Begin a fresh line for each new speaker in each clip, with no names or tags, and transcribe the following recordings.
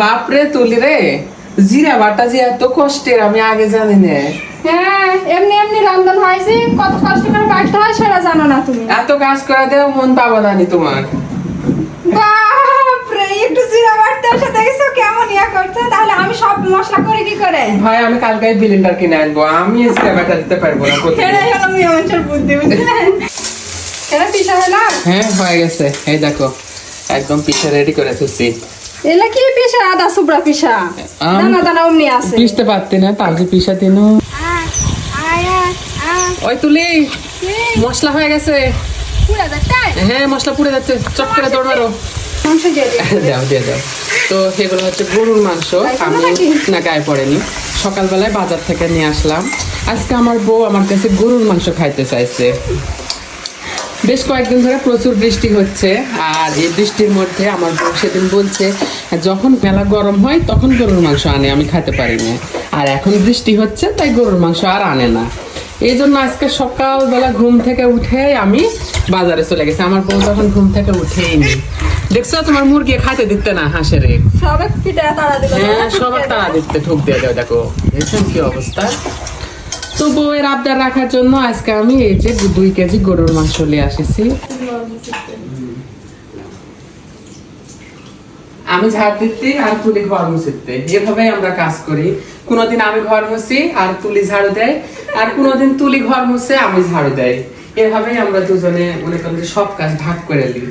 বাপরে তুলি রে। জিরা বাটা যে এত কষ্টের আমি আগে জানি না।
হ্যাঁ এমনি এমনি রন্ধন হয় যে কত কষ্ট করে বাড়তে হয় সেটা জানো না তুমি।
এত কাজ করে দেও মন পাবো নানি তোমার।
বাপরে একটু জিরা বাড়তে এসে দেখেছ কেমন ইয়া করছে? তাহলে আমি সব মশলা করি কি করে?
ভাই আমি কালকে বিলিন্ডার কিনে আনব। আমি জিরা বাটা দিতে পারব না।
এটাই হলো মেয়ে মানুষের বুদ্ধি বুঝলেন? এটা পিঠা হলো
হ্যাঁ হয়ে গেছে। এই দেখো একদম পিঠে রেডি করে
এলা কি আদা সুবরা পিঠা
আম-
দানা দানা অমনি আছে।
পিসতে পারতি না তাহলে পিসা দিন। ওই তুলি মশলা হয়ে গেছে। হ্যাঁ মশলা পুড়ে যাচ্ছে। চট করে দৌড় মারো।
মাংস দিয়ে দিই।
দাও দিয়ে দাও। তো সেগুলো হচ্ছে গরুর মাংস। আমি না গায়ে পড়েনি। সকালবেলায় বাজার থেকে নিয়ে আসলাম। আজকে আমার বউ আমার কাছে গরুর মাংস খাইতে চাইছে। বেশ কয়েকদিন ধরে প্রচুর বৃষ্টি হচ্ছে আর এই বৃষ্টির মধ্যে আমার বউ সেদিন বলছে যখন মেলা গরম হয় তখন গরুর মাংস আনে আমি খেতে পারি না। আর এখন বৃষ্টি হচ্ছে তাই গরুর মাংস আর আনে না। এই জন্য আজকে সকালবেলা ঘুম থেকে উঠে আমি বাজারে চলে গেছি। আমার বউ তখন ঘুম থেকে উঠেই নি। দেখছ তোমার মুরগি খাইতে দিতে না হাঁসের?
তাড়া
হ্যাঁ সবার তারা দিতে ঠুক দিয়ে দেয় দেখো। দেখছেন কি অবস্থা? তো বউয়ের আবদার রাখার জন্য আজকে আমি এই যে দুই কেজি গরুর মাংস নিয়ে আসিছি। আমি ঝাড় দিতে আর তুলি ঘর মুছিতে। আমরা কাজ করি, কোনোদিন আমি ঘর মুছি আর তুলি ঝাড়ু দেয়, আর কোনোদিন তুলি ঘর মুছে আমি ঝাড়ু দেয়। এভাবেই আমরা দুজনে মনে করেন সব কাজ ভাগ করে দিই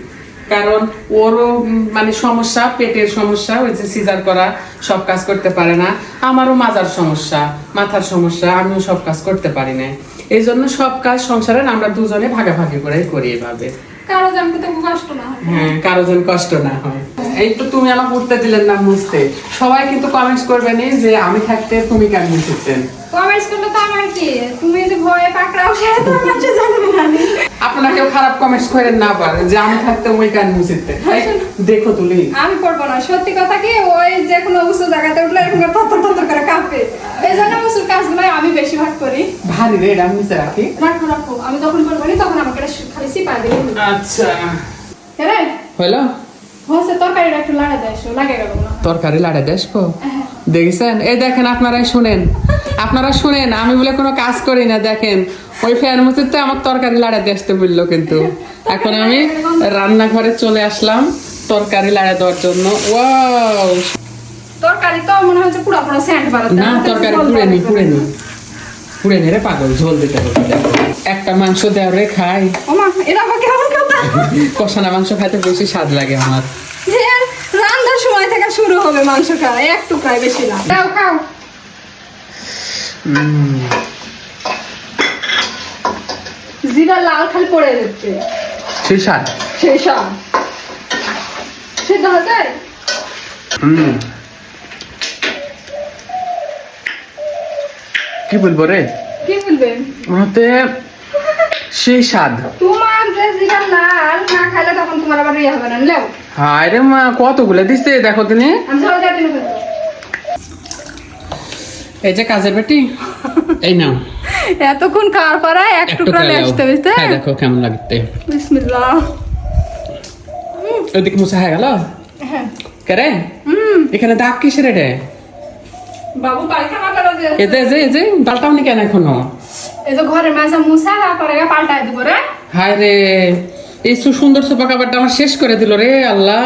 কারণ ওরও মানে সমস্যা পেটের সমস্যা ওই যে সিজার করা সব কাজ করতে পারে না। আমারও মাজার সমস্যা মাথার সমস্যা আমিও সব কাজ করতে পারি না। এই জন্য সব কাজ সংসারের আমরা দুজনে ভাগাভাগি করে করি এভাবে।
কারও জানতে তো কষ্ট না হয়।
হ্যাঁ কারও যেন কষ্ট না হয়। এই তো তুমি আমাকে উঠতে দিলেন না মুছতে। সবাই কিন্তু কমেন্টস করবে নি যে আমি থাকতে তুমি কেন মুছেছেন
তো আমার কি? তুমি যে ভয়ে পাকড়াও সেটা তো আমার জানবে না
আপনারা কেউ খারাপ কমেন্টস করেন না পারে যে আমি থাকতে ওই কেন মুছিতে দেখো তুলি
আমি করব না সত্যি কথা কি ওই যে কোনো উঁচু জায়গাতে উঠলে এরকম থর থর থর করে কাঁপে। এই জন্য উঁচুর কাজগুলো আমি বেশিরভাগ করি।
ভারী রে এটা মুছে রাখি।
রাখো রাখো আমি যখন করব নি তখন আমাকে এটা খালি সিপা দিই
আচ্ছা। হইল?
হচ্ছে তরকারিটা একটু দেয় লাগে গেল
তরকারি লাড়ে দেশবো দেখেছেন? এই দেখেন আপনারাই শুনেন। আপনারা শুনেন আমি বলে কোনো কাজ করি না দেখেন। ওই ফ্যান মুচিতে আমার তরকারি লাড়ে দেখতে বলল কিন্তু। এখন আমি রান্নাঘরে চলে আসলাম তরকারি লাড়ে দেওয়ার জন্য। ওয়াও!
তরকারি তো মনে হচ্ছে পুরো পুরো স্যান্ড বাড়াতে
না তরকারি পুড়ে নি পুড়ে নি পুড়ে নি রে পাগল ঝোল দিতে হবে একটা মাংস দেওয়া রে খাই।
কেমন কথা
কষানা মাংস খাইতে বেশি স্বাদ লাগে আমার
যে রান্নার সময় থেকে শুরু হবে মাংস খাওয়া এক টুকরায় বেশি না। দাও খাও। জিরা লাল খালি পড়ে যাচ্ছে।
সেই
সব সেদ্ধ
হুম। কি বলব রে?
কি বলবেন
ওতে সেই স্বাদ।
তোমার যে জিরা লাল না খাইলে তখন তোমার আবার ইয়ে হবে না লেও
হায় রে মা কতগুলো দিচ্ছে দেখো তিনি
কিন্তু
এই যে কাজের বেটি এই নাও।
এতক্ষণ খাওয়ার পরে এক টুকরা
খাই
লেসতে বুঝতে?
হ্যাঁ দেখো কেমন লাগতে।
বিসমিল্লাহ।
ওইদিকে মুছা হয়ে গেল?
হ্যাঁ।
কে এখানে দাগ কিসের রে?
বাবু পায়খানা করে দিয়ে
এতে যে যে পাল্টাও নি কেন এখনও?
এই যে ঘরের মাঝে মুছা তারপরে পাল্টাই দিব রে।
হায় রে। এই সুন্দর সোফা কাভারটা আমার শেষ করে দিল রে আল্লাহ।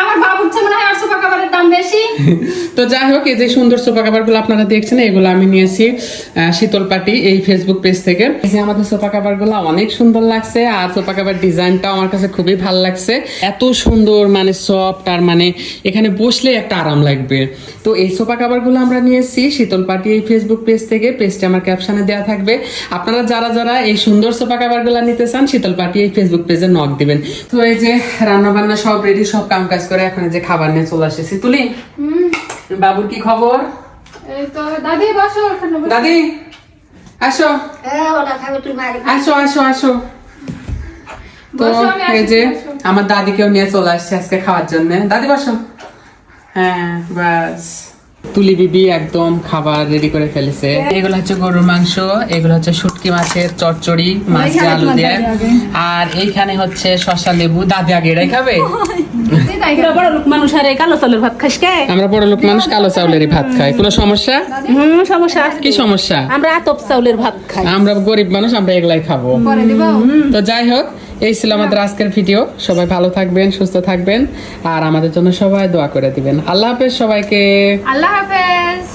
আমার বাবুর মনে হয় আর সোফা খাবারের দাম বেশি।
তো যাই হোক, এই যে সুন্দর সোফা কাভারগুলো আপনারা দেখছেন, এগুলো আমি নিয়েছি শীতল পাটি এই ফেসবুক পেজ থেকে। এই যে আমাদের সোফা কাভারগুলো অনেক সুন্দর লাগছে, আর সোফা কাভার ডিজাইনটাও আমার কাছে খুবই ভালো লাগছে। এত সুন্দর মানে সফট আর মানে এখানে বসলে একটা আরাম লাগবে। তো এই সোফা কাভারগুলো আমরা নিয়েছি শীতল পাটি এই ফেসবুক পেজ থেকে পেজটা আমার ক্যাপশনে দেওয়া থাকবে। আপনারা যারা যারা এই সুন্দর সোফা কাভারগুলো নিতে চান শীতল পাটি এই ফেসবুক পেজে নক দিবেন। তো এই যে রান্না বান্না সব রেডি সব কাম কাজ করে এখন যে খাবার নিয়ে চলে আসেছি তুলি বাবুর কি খবর?
দাদি বসো
দাদি আসো। আসো আসো আসো। তো এই যে আমার দাদিকেও নিয়ে চলে আসছে আজকে খাওয়ার জন্য। দাদি বসো। হ্যাঁ বাস। তুলি বিবি একদম খাবার রেডি করে ফেলেছে। এগুলো হচ্ছে গরুর মাংস এগুলো হচ্ছে শুটকি মাছের চচ্চড়ি মাছ দিয়ে আলু দিয়ে। আর এইখানে হচ্ছে শসা লেবু দাদি আগে এটাই খাবে। আমরা বড় লোক মানুষ কালো চাউলেরই ভাত খাই। কোনো সমস্যা?
হুম সমস্যা
কি সমস্যা?
আমরা আতপ চাউলের ভাত খাই।
আমরা গরিব মানুষ আমরা এগুলাই খাব। তো যাই হোক এই ছিল আমাদের আজকের ভিডিও। সবাই ভালো থাকবেন, সুস্থ থাকবেন। আর আমাদের জন্য সবাই দোয়া করে দিবেন। আল্লাহ হাফেজ সবাইকে।
আল্লাহ হাফেজ।